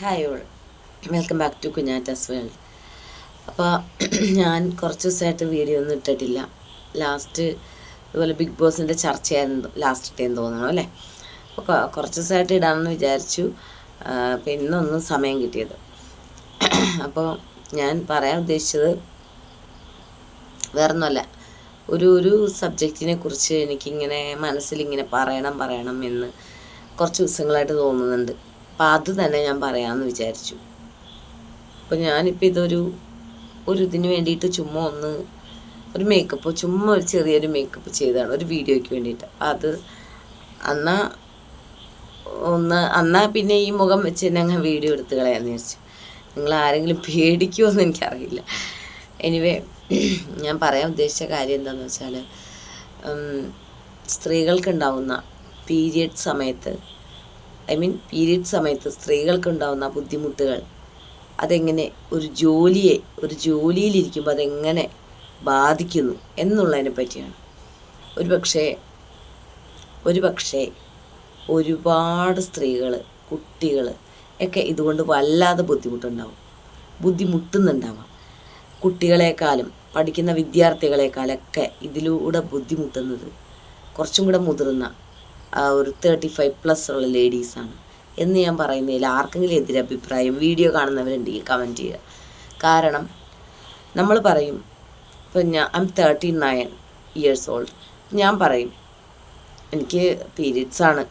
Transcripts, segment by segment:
Hi all welcome back to കുഞ്ഞാറ്റാസ് world അപ്പോൾ ഞാൻ കുറച്ച് ദിവസമായിട്ട് വീഡിയോ ഒന്നും ഇട്ടിട്ടില്ല. ലാസ്റ്റ് അതുപോലെ ബിഗ് ബോസിന്റെ ചർച്ചയായിരുന്നു ലാസ്റ്റ് ഇട്ടേന്ന് തോന്നണം അല്ലേ? അപ്പോൾ കുറച്ച് ദിവസമായിട്ട് ഇടാമെന്ന് വിചാരിച്ചു. അപ്പോൾ ഇന്നൊന്നും സമയം കിട്ടിയത്. അപ്പോൾ ഞാൻ പറയാൻ ഉദ്ദേശിച്ചത് വേറൊന്നുമല്ല. ഒരു ഒരു സബ്ജക്റ്റിനെ കുറിച്ച് എനിക്കിങ്ങനെ മനസ്സിലിങ്ങനെ പറയണം പറയണം എന്ന് കുറച്ച് ദിവസങ്ങളായിട്ട് തോന്നുന്നുണ്ട്. അപ്പം അത് തന്നെ ഞാൻ പറയാമെന്ന് വിചാരിച്ചു. അപ്പം ഞാനിപ്പോൾ ഇതൊരു ഒരു ഇതിന് വേണ്ടിയിട്ട് ചുമ്മാ ഒന്ന് ഒരു മേക്കപ്പ് ചുമ്മാ ഒരു ചെറിയൊരു മേക്കപ്പ് ചെയ്തതാണ് ഒരു വീഡിയോയ്ക്ക് വേണ്ടിയിട്ട്. അത് അന്നാ ഒന്ന് അന്നാ പിന്നെ ഈ മുഖം വെച്ച് തന്നെ അങ്ങ് വീഡിയോ എടുത്ത് കളയാന്ന് വിചാരിച്ചു. നിങ്ങൾ ആരെങ്കിലും പേടിക്കുമോ എന്ന് എനിക്കറിയില്ല. എനിവേ ഞാൻ പറയാൻ ഉദ്ദേശിച്ച കാര്യം എന്താണെന്ന് വെച്ചാൽ സ്ത്രീകൾക്കുണ്ടാവുന്ന പീരിയഡ് സമയത്ത് ഐ മീൻ പീരീഡ് സമയത്ത് സ്ത്രീകൾക്കുണ്ടാവുന്ന ബുദ്ധിമുട്ടുകൾ. അതെങ്ങനെ ഒരു ജോലിയെ ഒരു ജോലിയിലിരിക്കുമ്പോൾ അതെങ്ങനെ ബാധിക്കുന്നു എന്നുള്ളതിനെ പറ്റിയാണ്. ഒരു പക്ഷേ ഒരു പക്ഷേ ഒരുപാട് സ്ത്രീകൾ കുട്ടികൾ ഒക്കെ ഇതുകൊണ്ട് വല്ലാതെ ബുദ്ധിമുട്ടുണ്ടാവും. ബുദ്ധിമുട്ടുന്നുണ്ടാവാം. കുട്ടികളെക്കാളും പഠിക്കുന്ന വിദ്യാർത്ഥികളെക്കാളൊക്കെ ഇതിലൂടെ ബുദ്ധിമുട്ടുന്നത് കുറച്ചും കൂടെ മുതിർന്ന ഒരു തേർട്ടി ഫൈവ് പ്ലസ് ഉള്ള ലേഡീസാണ് എന്ന് ഞാൻ പറയുന്നതിൽ ആർക്കെങ്കിലും എതിരഭിപ്രായം വീഡിയോ കാണുന്നവരുണ്ടെങ്കിൽ കമന്റ് ചെയ്യുക. കാരണം നമ്മൾ പറയും ഇപ്പം ഞാൻ I'm thirty nine years old ഞാൻ പറയും എനിക്ക് പീരീഡ്സ് ആണ്.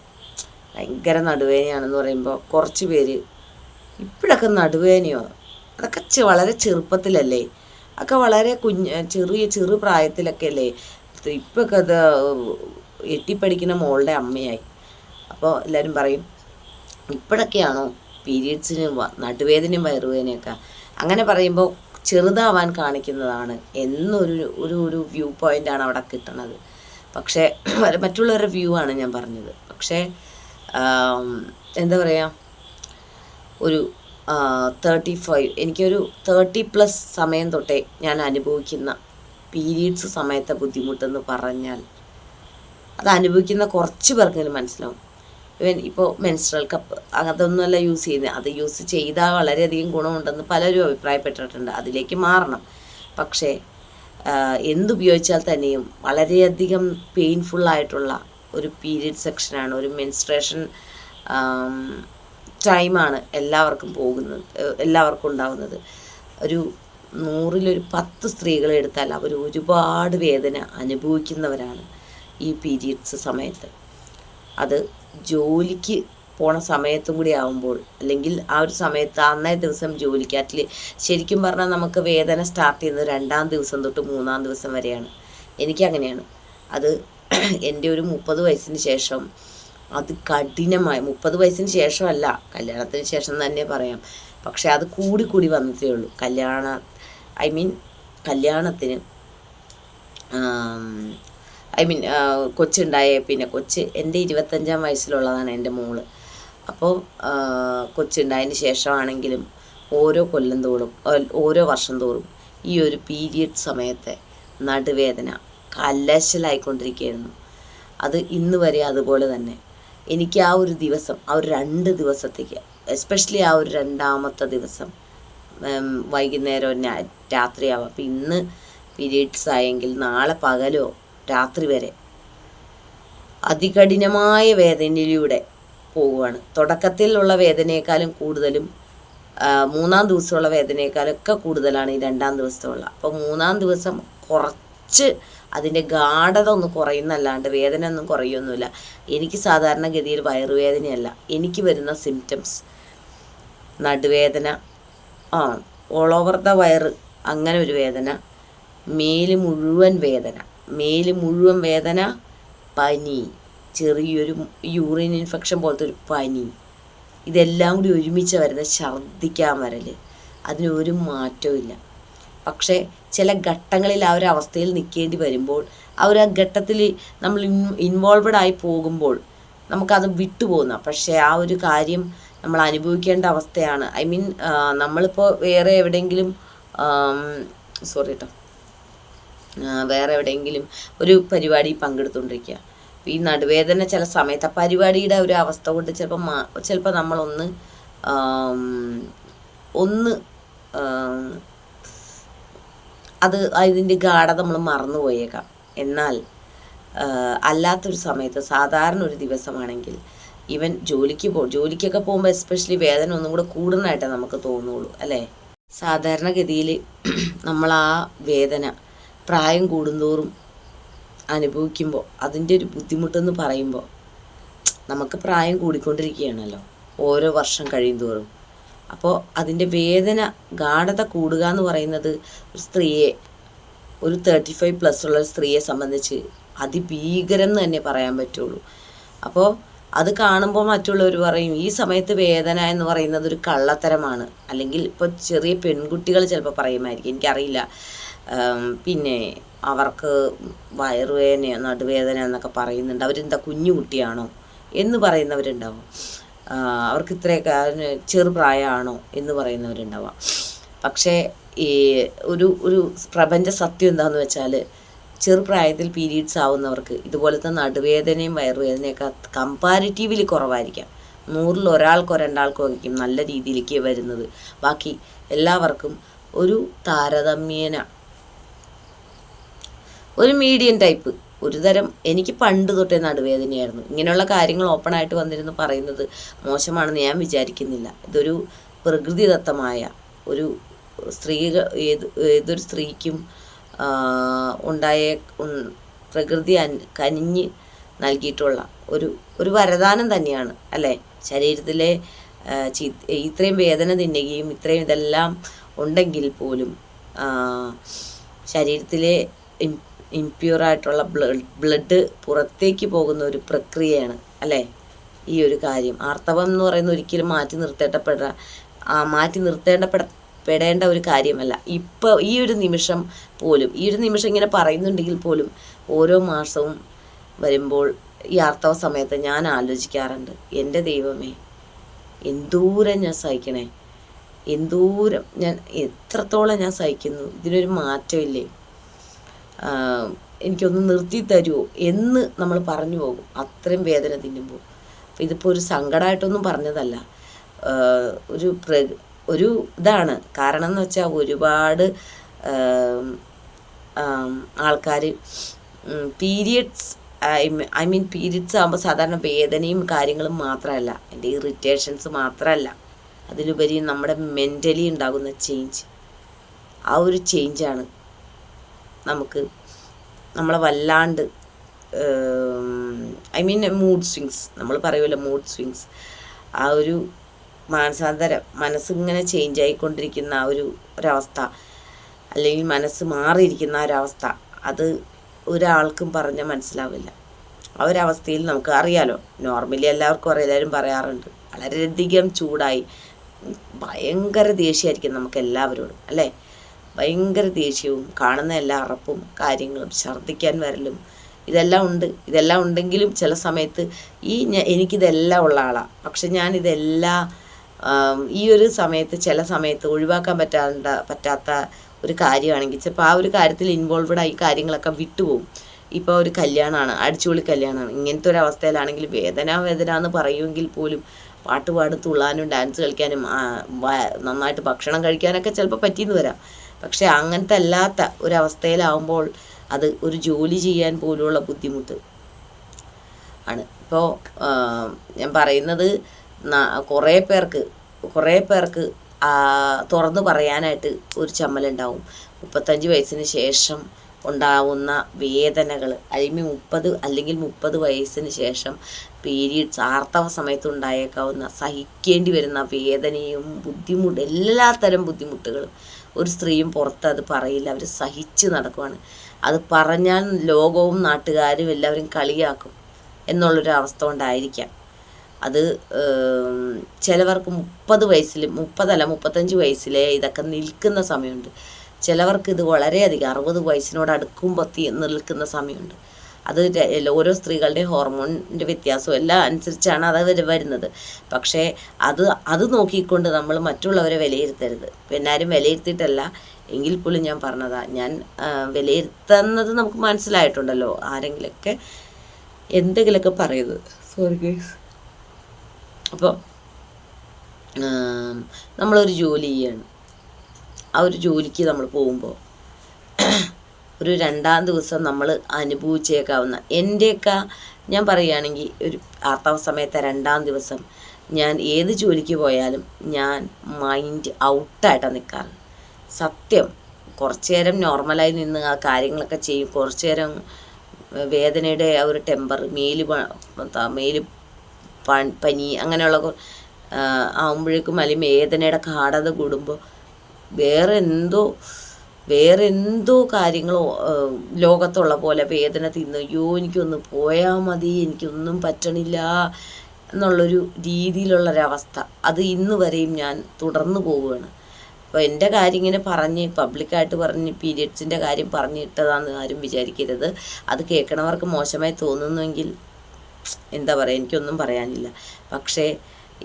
ഭയങ്കര നടുവേദനയാണെന്ന് പറയുമ്പോൾ കുറച്ച് പേര് ഇപ്പോഴൊക്കെ നടുവേദനയോ? അതൊക്കെ വളരെ ചെറുപ്പത്തിലല്ലേ? ഒക്കെ വളരെ കുഞ്ഞ് ചെറിയ ചെറു പ്രായത്തിലൊക്കെ അല്ലേ? ഇപ്പൊക്കെ അത് എട്ടിപ്പടിക്കുന്ന മോളുടെ അമ്മയായി. അപ്പോൾ എല്ലാവരും പറയും ഇപ്പോഴൊക്കെയാണോ പീരീഡ്സിന് നടുവേദനയും വയറുവേദനയൊക്കെ? അങ്ങനെ പറയുമ്പോൾ ചെറുതാവാൻ കാണിക്കുന്നതാണ് എന്നൊരു ഒരു ഒരു വ്യൂ പോയിന്റാണ് അവിടെ കിട്ടണത്. പക്ഷേ മറ്റുള്ളവരുടെ വ്യൂ ആണ് ഞാൻ പറഞ്ഞത്. പക്ഷേ എന്താ പറയുക ഒരു തേർട്ടി ഫൈവ് എനിക്കൊരു തേർട്ടി പ്ലസ് സമയം തൊട്ടേ ഞാൻ അനുഭവിക്കുന്ന പീരീഡ്സ് സമയത്തെ ബുദ്ധിമുട്ടെന്ന് പറഞ്ഞാൽ അത് അനുഭവിക്കുന്ന കുറച്ച് പേർക്കെങ്കിലും മനസ്സിലാവും. ഇവൻ ഇപ്പോൾ മെൻസ്ട്രൽ കപ്പ് അതൊന്നുമല്ല യൂസ് ചെയ്യുന്നത്. അത് യൂസ് ചെയ്താൽ വളരെയധികം ഗുണമുണ്ടെന്ന് പലരും അഭിപ്രായപ്പെട്ടിട്ടുണ്ട്. അതിലേക്ക് മാറണം. പക്ഷേ എന്തുപയോഗിച്ചാൽ തന്നെയും വളരെയധികം പെയിൻഫുള്ളായിട്ടുള്ള ഒരു പീരിയഡ് സെക്ഷനാണ് ഒരു മെൻസ്ട്രേഷൻ ടൈമാണ് എല്ലാവർക്കും പോകുന്നത് എല്ലാവർക്കും ഉണ്ടാകുന്നത് ഒരു നൂറിലൊരു പത്ത് സ്ത്രീകളെ എടുത്താൽ അവർ ഒരുപാട് വേദന അനുഭവിക്കുന്നവരാണ്. ഈ പീരീഡ്സ് സമയത്ത്. അത് ജോലിക്ക് പോണ സമയത്തും കൂടി ആവുമ്പോൾ അല്ലെങ്കിൽ ആ ഒരു സമയത്ത് അന്നേ ദിവസം ജോലിക്ക് അറ്റ്ലി ശരിക്കും പറഞ്ഞാൽ നമുക്ക് വേദന സ്റ്റാർട്ട് ചെയ്യുന്നത് രണ്ടാം ദിവസം തൊട്ട് മൂന്നാം ദിവസം വരെയാണ്. എനിക്കങ്ങനെയാണ്. അത് എന്റെ ഒരു മുപ്പത് വയസ്സിന് ശേഷം അത് കഠിനമായി മുപ്പത് വയസ്സിന് ശേഷമല്ല കല്യാണത്തിന് ശേഷം തന്നെ പറയാം. പക്ഷെ അത് കൂടി കൂടി വന്നതേ ഉള്ളൂ. കല്യാണ ഐ മീൻ കല്യാണത്തിന് ഐ മീൻ കൊച്ചുണ്ടായ പിന്നെ കൊച്ച് എന്റെ ഇരുപത്തഞ്ചാം വയസ്സിലുള്ളതാണ് എന്റെ മോൾ. അപ്പോൾ കൊച്ചുണ്ടായതിന് ശേഷമാണെങ്കിലും ഓരോ കൊല്ലം തോറും ഓരോ വർഷം തോറും ഈ ഒരു പീരിയഡ് സമയത്തെ നടുവേദന കലശലായിക്കൊണ്ടിരിക്കുകയായിരുന്നു. അത് ഇന്ന് വരെ അതുപോലെ തന്നെ. എനിക്ക് ആ ഒരു ദിവസം ആ ഒരു രണ്ട് ദിവസത്തേക്ക് എസ്പെഷ്യലി ആ ഒരു രണ്ടാമത്തെ ദിവസം വൈകുന്നേരം രാത്രിയാവാം. അപ്പം ഇന്ന് പീരീഡ്സ് ആയെങ്കിൽ നാളെ പകലോ രാത്രി വരെ. അതികഠിനമായ വേദനയിലൂടെ പോവുകയാണ് തുടക്കത്തിലുള്ള വേദനയെക്കാളും കൂടുതലും മൂന്നാം ദിവസമുള്ള വേദനയെക്കാളൊക്കെ കൂടുതലാണ് ഈ രണ്ടാം ദിവസത്തുള്ള. അപ്പോൾ മൂന്നാം ദിവസം കുറച്ച് അതിന്റെ ഗാഢത ഒന്ന് കുറയുന്നല്ലാണ്ട് വേദന ഒന്നും കുറയൊന്നുമില്ല എനിക്ക് സാധാരണഗതിയിൽ വയറുവേദനയല്ല. എനിക്ക് വരുന്ന സിംറ്റംസ് നടുവേദന ആ ഓൾ ഓവർ ദ വയറ് അങ്ങനെ ഒരു വേദന മേൽ മുഴുവൻ വേദന. മേൽ മുഴുവൻ വേദന പനി ചെറിയൊരു യൂറിൻ ഇൻഫെക്ഷൻ പോലത്തെ ഒരു പനി. ഇതെല്ലാം കൂടി ഒരുമിച്ച് വരുന്ന ഛർദ്ദിക്കാൻ വരൽ അതിനൊരു മാറ്റവും ഇല്ല. പക്ഷേ ചില ഘട്ടങ്ങളിൽ ആ ഒരു അവസ്ഥയിൽ നിൽക്കേണ്ടി വരുമ്പോൾ ആ ഒരു ഘട്ടത്തിൽ നമ്മൾ ഇൻവോൾവഡ് ആയി പോകുമ്പോൾ നമുക്കത് വിട്ടുപോകുന്ന പക്ഷേ ആ ഒരു കാര്യം നമ്മൾ അനുഭവിക്കേണ്ട അവസ്ഥയാണ്. ഐ മീൻ നമ്മളിപ്പോൾ വേറെ എവിടെയെങ്കിലും സോറി കേട്ടോ വേറെ എവിടെയെങ്കിലും ഒരു പരിപാടി പങ്കെടുത്തുകൊണ്ടിരിക്കുക. ഈ നടുവേദന ചില സമയത്ത് ആ പരിപാടിയുടെ ഒരു അവസ്ഥ കൊണ്ട് ചിലപ്പോൾ ചിലപ്പോൾ നമ്മളൊന്ന് ഒന്ന് അത് അതിന്റെ ഗാഠത നമ്മൾ മറന്നു പോയേക്കാം എന്നാൽ അല്ലാത്തൊരു സമയത്ത് സാധാരണ ഒരു ദിവസമാണെങ്കിൽ ഇവൻ ജോലിക്ക് പോ ജോലിക്കൊക്കെ പോകുമ്പോൾ എസ്പെഷ്യലി വേദന ഒന്നും കൂടെ കൂടുന്നതായിട്ടേ നമുക്ക് തോന്നുള്ളൂ അല്ലേ? സാധാരണഗതിയിൽ നമ്മൾ ആ വേദന പ്രായം കൂടുന്തോറും അനുഭവിക്കുമ്പോൾ അതിന്റെ ഒരു ബുദ്ധിമുട്ടെന്ന് പറയുമ്പോൾ നമുക്ക് പ്രായം കൂടിക്കൊണ്ടിരിക്കുകയാണല്ലോ ഓരോ വർഷം കഴിയുന്തോറും. അപ്പോൾ അതിന്റെ വേദന ഗാഠത കൂടുക എന്ന് പറയുന്നത് ഒരു സ്ത്രീയെ ഒരു തേർട്ടി ഫൈവ് പ്ലസ് ഉള്ള സ്ത്രീയെ സംബന്ധിച്ച് അതിഭീകരം എന്ന് തന്നെ പറയാൻ പറ്റുള്ളൂ. അപ്പോൾ അത് കാണുമ്പോൾ മറ്റുള്ളവർ പറയും ഈ സമയത്ത് വേദന എന്ന് പറയുന്നത് ഒരു കള്ളത്തരമാണ്. അല്ലെങ്കിൽ ഇപ്പോൾ ചെറിയ പെൺകുട്ടികൾ ചിലപ്പോൾ പറയുമായിരിക്കും എനിക്കറിയില്ല. പിന്നെ അവർക്ക് വയറുവേദനയോ നടുവേദന എന്നൊക്കെ പറയുന്നുണ്ട്. അവരെന്താ കുഞ്ഞു കുട്ടിയാണോ എന്ന് പറയുന്നവരുണ്ടാവും. അവർക്ക് ഇത്രയൊക്കെ ചെറുപ്രായമാണോ എന്ന് പറയുന്നവരുണ്ടാവാം. പക്ഷേ ഈ ഒരു ഒരു പ്രപഞ്ച സത്യം എന്താണെന്ന് വെച്ചാൽ ചെറുപ്രായത്തിൽ പീരീഡ്സ് ആവുന്നവർക്ക് ഇതുപോലത്തെ നടുവേദനയും വയറുവേദനയൊക്കെ കമ്പാരിറ്റീവ്ലി കുറവായിരിക്കാം. നൂറിൽ ഒരാൾക്കോ രണ്ടാൾക്കോ ആയിരിക്കും നല്ല രീതിയിലേക്ക് വരുന്നത്. ബാക്കി എല്ലാവർക്കും ഒരു താരതമ്യേന ഒരു മീഡിയം ടൈപ്പ് ഒരു തരം എനിക്ക് പണ്ട് തൊട്ടേ നടുവേദനയായിരുന്നു. ഇങ്ങനെയുള്ള കാര്യങ്ങൾ ഓപ്പണായിട്ട് വന്നിരുന്നു പറയുന്നത് മോശമാണെന്ന് ഞാൻ വിചാരിക്കുന്നില്ല. ഇതൊരു പ്രകൃതിദത്തമായ ഒരു സ്ത്രീ ഏത് ഏതൊരു സ്ത്രീക്കും ഉണ്ടായ പ്രകൃതി കനിഞ്ഞ് നൽകിയിട്ടുള്ള ഒരു ഒരു വരദാനം തന്നെയാണ്. അല്ലേ? ശരീരത്തിലെ ഇത്രയും വേദന തിന്നുകയും ഇത്രയും ഇതെല്ലാം ഉണ്ടെങ്കിൽ പോലും ശരീരത്തിലെ ഇം- impure ആയിട്ടുള്ള ബ്ലഡ് ബ്ലഡ് പുറത്തേക്ക് പോകുന്ന ഒരു പ്രക്രിയയാണ് അല്ലേ? ഈ ഒരു കാര്യം. ആർത്തവം എന്ന് പറയുന്ന ഒരിക്കലും മാറ്റി നിർത്തേണ്ടപ്പെട ആ മാറ്റി നിർത്തേണ്ടപ്പെട പെടേണ്ട ഒരു കാര്യമല്ല. ഇപ്പോൾ ഈ ഒരു നിമിഷം പോലും ഈ ഒരു നിമിഷം ഇങ്ങനെ പറയുന്നുണ്ടെങ്കിൽ പോലും ഓരോ മാസവും വരുമ്പോൾ ഈ ആർത്തവ സമയത്ത് ഞാൻ ആലോചിക്കാറുണ്ട് എന്റെ ദൈവമേ എന്തൂരം ഞാൻ സഹിക്കണേ? എന്തൂരം ഞാൻ എത്രത്തോളം ഞാൻ സഹിക്കുന്നു? ഇതിനൊരു മാറ്റമില്ലേ? എനിക്കൊന്ന് നിർത്തി തരുമോ എന്ന് നമ്മൾ പറഞ്ഞു പോകും. അത്രയും വേദന തിന്നുമ്പോൾ. അപ്പം ഇതിപ്പോൾ ഒരു സങ്കടമായിട്ടൊന്നും പറഞ്ഞതല്ല. ഒരു പ്ര ഒരു ഇതാണ്. കാരണം എന്ന് വെച്ചാൽ ഒരുപാട് ആൾക്കാർ പീരിയഡ്സ് ഐ മീൻ പീരിയഡ്സ് ആകുമ്പോൾ സാധാരണ വേദനയും കാര്യങ്ങളും മാത്രമല്ല എന്റെ ഇറിറ്റേഷൻസ് മാത്രമല്ല അതിലുപരി നമ്മുടെ മെന്റലി ഉണ്ടാകുന്ന ചേഞ്ച് ആ ഒരു ചേഞ്ചാണ് നമുക്ക് നമ്മളെ വല്ലാണ്ട് ഐ മീൻ മൂഡ് സ്വിങ്സ് നമ്മൾ പറയുമല്ലോ മൂഡ് സ്വിങ്സ് ആ ഒരു മാനസാന്തരം മനസ്സിങ്ങനെ ചേഞ്ച് ആയിക്കൊണ്ടിരിക്കുന്ന ആ ഒരു ഒരവസ്ഥ അല്ലെങ്കിൽ മനസ്സ് മാറിയിരിക്കുന്ന ഒരവസ്ഥ അത് ഒരാൾക്കും പറഞ്ഞാൽ മനസ്സിലാവില്ല. ആ ഒരവസ്ഥയിൽ നമുക്ക് അറിയാലോ നോർമലി എല്ലാവർക്കും അറിയാലും പറയാറുണ്ട് വളരെയധികം ചൂടായി ഭയങ്കര ദേഷ്യമായിരിക്കും നമുക്ക് എല്ലാവരോടും അല്ലേ? ഭയങ്കര ദേഷ്യവും കാണുന്ന എല്ലാ അറപ്പും കാര്യങ്ങളും ഛർദ്ദിക്കാൻ വരലും ഇതെല്ലാം ഉണ്ട്. ഇതെല്ലാം ഉണ്ടെങ്കിലും ചില സമയത്ത് ഈ എനിക്കിതെല്ലാം ഉള്ള ആളാണ് പക്ഷെ ഞാൻ ഇതെല്ലാം ഈ ഒരു സമയത്ത് ചില സമയത്ത് ഒഴിവാക്കാൻ പറ്റാണ്ട പറ്റാത്ത ഒരു കാര്യമാണെങ്കിൽ ചിലപ്പോൾ ആ ഒരു കാര്യത്തിൽ ഇൻവോൾവഡ് ആയി കാര്യങ്ങളൊക്കെ വിട്ടുപോകും. ഇപ്പോൾ ഒരു കല്യാണമാണ് അടിച്ചുപൊളി കല്യാണമാണ്. ഇങ്ങനത്തെ ഒരു അവസ്ഥയിലാണെങ്കിൽ വേദന വേദന എന്ന് പറയുമെങ്കിൽ പോലും പാട്ട് പാടും തുള്ളാനും ഡാൻസ് കളിക്കാനും നന്നായിട്ട് ഭക്ഷണം കഴിക്കാനൊക്കെ ചിലപ്പോൾ പറ്റിയെന്ന് വരാം. പക്ഷെ അങ്ങനത്തെ അല്ലാത്ത ഒരവസ്ഥയിലാവുമ്പോൾ അത് ഒരു ജോലി ചെയ്യാൻ പോലുള്ള ബുദ്ധിമുട്ട് ആണ്. ഇപ്പോൾ ഞാൻ പറയുന്നത് കുറേ പേർക്ക് കുറേ പേർക്ക് തുറന്നു പറയാനായിട്ട് ഒരു ചമ്മലുണ്ടാവും. മുപ്പത്തഞ്ച് വയസ്സിന് ശേഷം ഉണ്ടാവുന്ന വേദനകൾ അല്ലെങ്കിൽ മുപ്പത് അല്ലെങ്കിൽ മുപ്പത് വയസ്സിന് ശേഷം പീരീഡ്സ് ആർത്തവ സമയത്ത് ഉണ്ടായേക്കാവുന്ന സഹിക്കേണ്ടി വരുന്ന വേദനയും ബുദ്ധിമുട്ട് എല്ലാത്തരം ബുദ്ധിമുട്ടുകളും ഒരു സ്ത്രീയും പുറത്ത് അത് പറയില്ല. അവർ സഹിച്ച് നടക്കുവാണ്. അത് പറഞ്ഞാൽ ലോകവും നാട്ടുകാരും എല്ലാവരും കളിയാക്കും എന്നുള്ളൊരു അവസ്ഥ കൊണ്ടായിരിക്കാം. അത് ചിലവർക്ക് മുപ്പത് വയസ്സിൽ മുപ്പതല്ല മുപ്പത്തഞ്ച് വയസ്സിലെ ഇതൊക്കെ നിൽക്കുന്ന സമയമുണ്ട്. ചിലവർക്ക് ഇത് വളരെയധികം അറുപത് വയസ്സിനോട് അടുക്കുമ്പോൾ നിൽക്കുന്ന സമയമുണ്ട്. അത് ഓരോ സ്ത്രീകളുടെ ഹോർമോണിന്റെ വ്യത്യാസവും എല്ലാം അനുസരിച്ചാണ് അത് വരുന്നത്. പക്ഷേ അത് അത് നോക്കിക്കൊണ്ട് നമ്മൾ മറ്റുള്ളവരെ വിലയിരുത്തരുത്. പിന്നെ ആരും വിലയിരുത്തിയിട്ടല്ല. എങ്കിൽ പോലും ഞാൻ പറഞ്ഞതാ ഞാൻ വിലയിരുത്തുന്നത് നമുക്ക് മനസ്സിലായിട്ടുണ്ടല്ലോ ആരെങ്കിലൊക്കെ എന്തെങ്കിലുമൊക്കെ പറയുന്നത്. സോറി ഗൈസ് അപ്പോൾ നമ്മളൊരു ജോലി ചെയ്യാണ്. ആ ഒരു ജോലിക്ക് നമ്മൾ പോകുമ്പോൾ ഒരു രണ്ടാം ദിവസം നമ്മൾ അനുഭവിച്ചേക്കാവുന്ന. എന്റെയൊക്കെ ഞാൻ പറയുകയാണെങ്കിൽ ഒരു ആർത്തവ സമയത്തെ രണ്ടാം ദിവസം ഞാൻ ഏത് ജോലിക്ക് പോയാലും ഞാൻ മൈൻഡ് ഔട്ടായിട്ടാണ് നിൽക്കാറ് സത്യം കുറച്ച് നേരം നോർമലായി നിന്ന് ആ കാര്യങ്ങളൊക്കെ ചെയ്യും. കുറച്ച് നേരം വേദനയുടെ ആ ഒരു ടെമ്പർ മേൽ മേൽ പനി അങ്ങനെയുള്ള ആകുമ്പോഴേക്കും അല്ലെങ്കിൽ വേദനയുടെ ഗാഠത കൂടുമ്പോൾ വേറെ എന്തോ വേറെ എന്തോ കാര്യങ്ങളോ ലോകത്തുള്ള പോലെ വേദന തിന്ന് അയ്യോ എനിക്കൊന്ന് പോയാൽ മതി എനിക്കൊന്നും പറ്റണില്ല എന്നുള്ളൊരു രീതിയിലുള്ളൊരവസ്ഥ. അത് ഇന്ന് വരെയും ഞാൻ തുടർന്നു പോവുകയാണ്. അപ്പോൾ എന്റെ കാര്യം ഇങ്ങനെ പറഞ്ഞ് പബ്ലിക്കായിട്ട് പറഞ്ഞ് പീരിയഡ്സിന്റെ കാര്യം പറഞ്ഞിട്ടതാണെന്ന് ആരും വിചാരിക്കരുത്. അത് കേൾക്കണവർക്ക് മോശമായി തോന്നുന്നുവെങ്കിൽ എന്താ പറയുക എനിക്കൊന്നും പറയാനില്ല. പക്ഷേ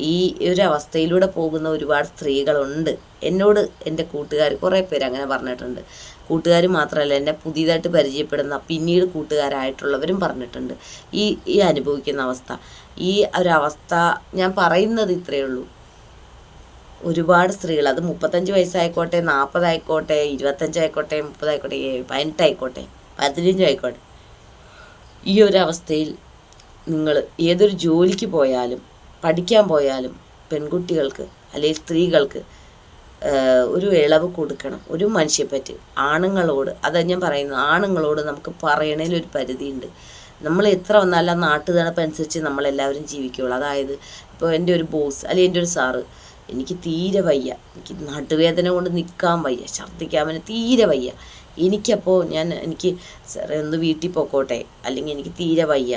ഈ ഒരു അവസ്ഥയിലൂടെ പോകുന്ന ഒരുപാട് സ്ത്രീകളുണ്ട്. എന്നോട് എന്റെ കൂട്ടുകാർ കുറേ പേര് അങ്ങനെ പറഞ്ഞിട്ടുണ്ട്. കൂട്ടുകാർ മാത്രമല്ല എന്നെ പുതിയതായിട്ട് പരിചയപ്പെടുന്ന പിന്നീട് കൂട്ടുകാരായിട്ടുള്ളവരും പറഞ്ഞിട്ടുണ്ട്. ഈ ഈ അനുഭവിക്കുന്ന അവസ്ഥ. ഈ ഒരവസ്ഥ ഞാൻ പറയുന്നത് ഇത്രയേ ഉള്ളൂ. ഒരുപാട് സ്ത്രീകൾ അത് മുപ്പത്തഞ്ച് വയസ്സായിക്കോട്ടെ നാൽപ്പതായിക്കോട്ടെ ഇരുപത്തഞ്ചായിക്കോട്ടെ മുപ്പതായിക്കോട്ടെ പതിനെട്ടായിക്കോട്ടെ പതിനഞ്ചായിക്കോട്ടെ ഈ ഒരു അവസ്ഥയിൽ നിങ്ങൾ ഏതൊരു ജോലിക്ക് പോയാലും പഠിക്കാൻ പോയാലും പെൺകുട്ടികൾക്ക് അല്ലെങ്കിൽ സ്ത്രീകൾക്ക് ഒരു ഇളവ് കൊടുക്കണം. ഒരു മനുഷ്യപ്പറ്റി ആണുങ്ങളോട് അതാണ് ഞാൻ പറയുന്നത് ആണുങ്ങളോട് നമുക്ക് പറയണതിൽ ഒരു പരിധിയുണ്ട്. നമ്മൾ എത്ര വന്നാലും നല്ല നാട്ടുനടപ്പനുസരിച്ച് നമ്മളെല്ലാവരും ജീവിക്കുകയുള്ളൂ അതായത് ഇപ്പോൾ എന്റെ ഒരു ബോസ് അല്ലെങ്കിൽ എന്റെ ഒരു സാറ് എനിക്ക് തീരെ വയ്യ. എനിക്ക് നടുവേദന കൊണ്ട് നിൽക്കാൻ വയ്യ. ഛർദ്ദിക്കാൻ പറ്റും തീരെ വയ്യ. എനിക്കപ്പോൾ ഞാൻ എനിക്ക് സാറേ ഒന്ന് വീട്ടിൽ പോക്കോട്ടെ. അല്ലെങ്കിൽ എനിക്ക് തീരെ വയ്യ.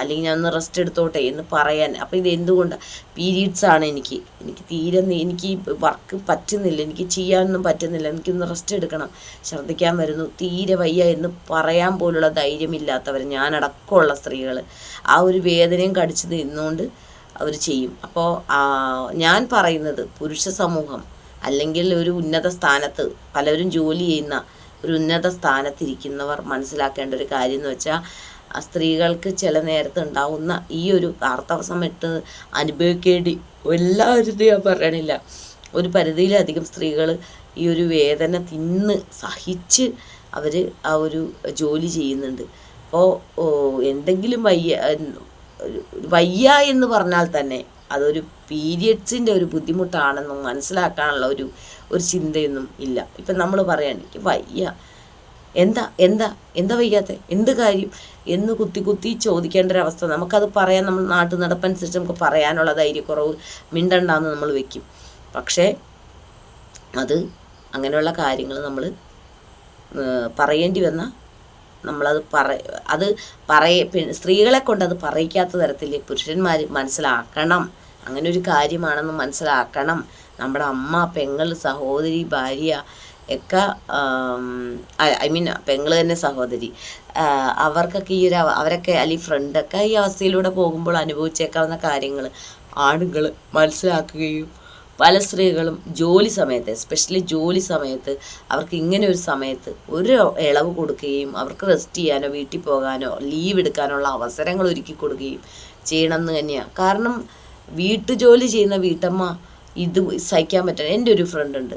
അല്ലെങ്കിൽ ഞാൻ ഒന്ന് റെസ്റ്റ് എടുത്തോട്ടെ എന്ന് പറയാൻ. അപ്പോൾ ഇത് എന്തുകൊണ്ടാണ് പീരീഡ്സ് ആണ് എനിക്ക്. എനിക്ക് തീരെ എനിക്ക് വർക്ക് പറ്റുന്നില്ല. എനിക്ക് ചെയ്യാനൊന്നും പറ്റുന്നില്ല. എനിക്കൊന്ന് റെസ്റ്റ് എടുക്കണം. ഛർദ്ദിക്കാൻ വരുന്നു. തീരെ വയ്യ എന്ന് പറയാൻ പോലുള്ള ധൈര്യമില്ലാത്തവർ ഞാനടക്കമുള്ള സ്ത്രീകൾ ആ ഒരു വേദനയും കടിച്ചു നിന്നുകൊണ്ട് അവർ ചെയ്യും. അപ്പോൾ ഞാൻ പറയുന്നത് പുരുഷ സമൂഹം അല്ലെങ്കിൽ ഒരു ഉന്നത സ്ഥാനത്ത് പലരും ജോലി ചെയ്യുന്ന ഒരു ഉന്നത സ്ഥാനത്തിരിക്കുന്നവർ മനസ്സിലാക്കേണ്ട ഒരു കാര്യം എന്ന് വെച്ചാൽ സ്ത്രീകൾക്ക് ചില നേരത്ത് ഉണ്ടാവുന്ന ഈ ഒരു ആർത്തവ സമയത്ത് അനുഭവിക്കേണ്ടി എല്ലാവരും ഞാൻ പറയണില്ല. ഒരു പരിധിയിലധികം സ്ത്രീകൾ ഈ ഒരു വേദന തിന്ന് സഹിച്ച് അവർ ആ ഒരു ജോലി ചെയ്യുന്നുണ്ട്. അപ്പോൾ എന്തെങ്കിലും വയ്യ വയ്യ എന്ന് പറഞ്ഞാൽ തന്നെ അതൊരു പീരിയഡ്സിന്റെ ഒരു ബുദ്ധിമുട്ടാണെന്നും മനസ്സിലാക്കാനുള്ള ഒരു ഒരു ചിന്തയൊന്നും ഇല്ല. ഇപ്പം നമ്മൾ എനിക്ക് വയ്യ എന്താ എന്താ എന്താ വയ്യാത്ത? എന്ത് കാര്യം? എന്ന് കുത്തി കുത്തി ചോദിക്കേണ്ട ഒരു അവസ്ഥ. നമുക്കത് പറയാൻ നമ്മൾ നാട്ടു നടപ്പനുസരിച്ച് നമുക്ക് പറയാനുള്ള ധൈര്യക്കുറവ് മിണ്ടണ്ടാന്ന് നമ്മൾ വെക്കും. പക്ഷേ അത് അങ്ങനെയുള്ള കാര്യങ്ങൾ നമ്മൾ പറയേണ്ടി വന്ന നമ്മളത് പറ അത് പറയ സ്ത്രീകളെ കൊണ്ട് അത് പറയിക്കാത്ത തരത്തിൽ പുരുഷന്മാർ മനസ്സിലാക്കണം. അങ്ങനെ ഒരു കാര്യമാണെന്ന് മനസ്സിലാക്കണം. നമ്മുടെ അമ്മ പെങ്ങൾ സഹോദരി ഭാര്യ ഒക്കെ ഐ മീൻ പെങ്ങൾ തന്നെ സഹോദരി. അവർക്കൊക്കെ ഈ ഒരു അവരൊക്കെ അല്ലെങ്കിൽ ഫ്രണ്ടൊക്കെ ഈ അവസ്ഥയിലൂടെ പോകുമ്പോൾ അനുഭവിച്ചേക്കാവുന്ന കാര്യങ്ങൾ ആണുങ്ങൾ മനസ്സിലാക്കുകയും പല സ്ത്രീകളും ജോലി സമയത്ത് എസ്പെഷ്യലി ജോലി സമയത്ത് അവർക്ക് ഇങ്ങനെ ഒരു സമയത്ത് ഒരു ഇളവ് കൊടുക്കുകയും അവർക്ക് റെസ്റ്റ് ചെയ്യാനോ വീട്ടിൽ പോകാനോ ലീവ് എടുക്കാനുള്ള അവസരങ്ങൾ ഒരുക്കി കൊടുക്കുകയും ചെയ്യണമെന്ന് തന്നെയാണ് കാരണം വീട്ടുജോലി ചെയ്യുന്ന വീട്ടമ്മ ഇത് സഹിക്കാൻ പറ്റണം എന്റെ ഒരു ഫ്രണ്ട് ഉണ്ട്.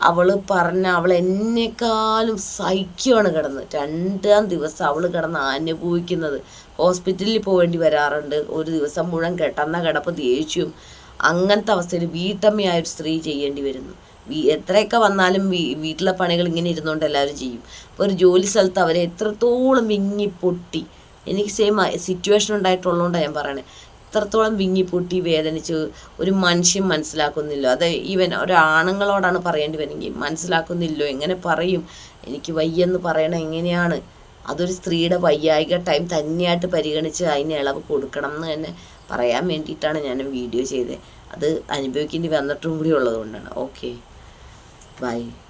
അവൾ പറഞ്ഞ അവൾ എന്നെക്കാളും സഹിക്കുകയാണ് കിടന്ന്. രണ്ടാം ദിവസം അവൾ കിടന്ന് അനുഭവിക്കുന്നത്. ഹോസ്പിറ്റലിൽ പോകേണ്ടി വരാറുണ്ട്. ഒരു ദിവസം മുഴുവൻ കിടന്ന കിടപ്പ് ദേഷ്യവും അങ്ങനത്തെ അവസ്ഥയിൽ വീട്ടമ്മയായ ഒരു സ്ത്രീ ചെയ്യേണ്ടി വരുന്നു. എത്രയൊക്കെ വന്നാലും വീട്ടിലെ പണികൾ ഇങ്ങനെ ഇരുന്നുകൊണ്ട് എല്ലാവരും ചെയ്യും. അപ്പോൾ ഒരു ജോലി സ്ഥലത്ത് അവരെ എത്രത്തോളം വിങ്ങി പൊട്ടി. എനിക്ക് സെയിം സിറ്റുവേഷൻ ഉണ്ടായിട്ടുള്ളതുകൊണ്ടാണ് ഞാൻ പറയണേ. എത്രത്തോളം വിങ്ങി പൊട്ടി വേദനിച്ച് ഒരു മനുഷ്യൻ മനസ്സിലാക്കുന്നില്ല. അത് ഈവൻ ഒരാണുങ്ങളോടാണ് പറയേണ്ടി വരുമെങ്കിൽ മനസ്സിലാക്കുന്നില്ലോ എങ്ങനെ പറയും? എനിക്ക് വയ്യെന്ന് പറയണ എങ്ങനെയാണ്? അതൊരു സ്ത്രീയുടെ വയ്യായിക ടൈം തന്നെയായിട്ട് പരിഗണിച്ച് അതിന് ഇളവ് കൊടുക്കണം എന്ന് തന്നെ പറയാൻ വേണ്ടിയിട്ടാണ് ഞാൻ വീഡിയോ ചെയ്തത്. അത് അനുഭവിക്കേണ്ടി വന്നിട്ടും കൂടി ഉള്ളതുകൊണ്ടാണ്. ഓക്കെ. ബൈ.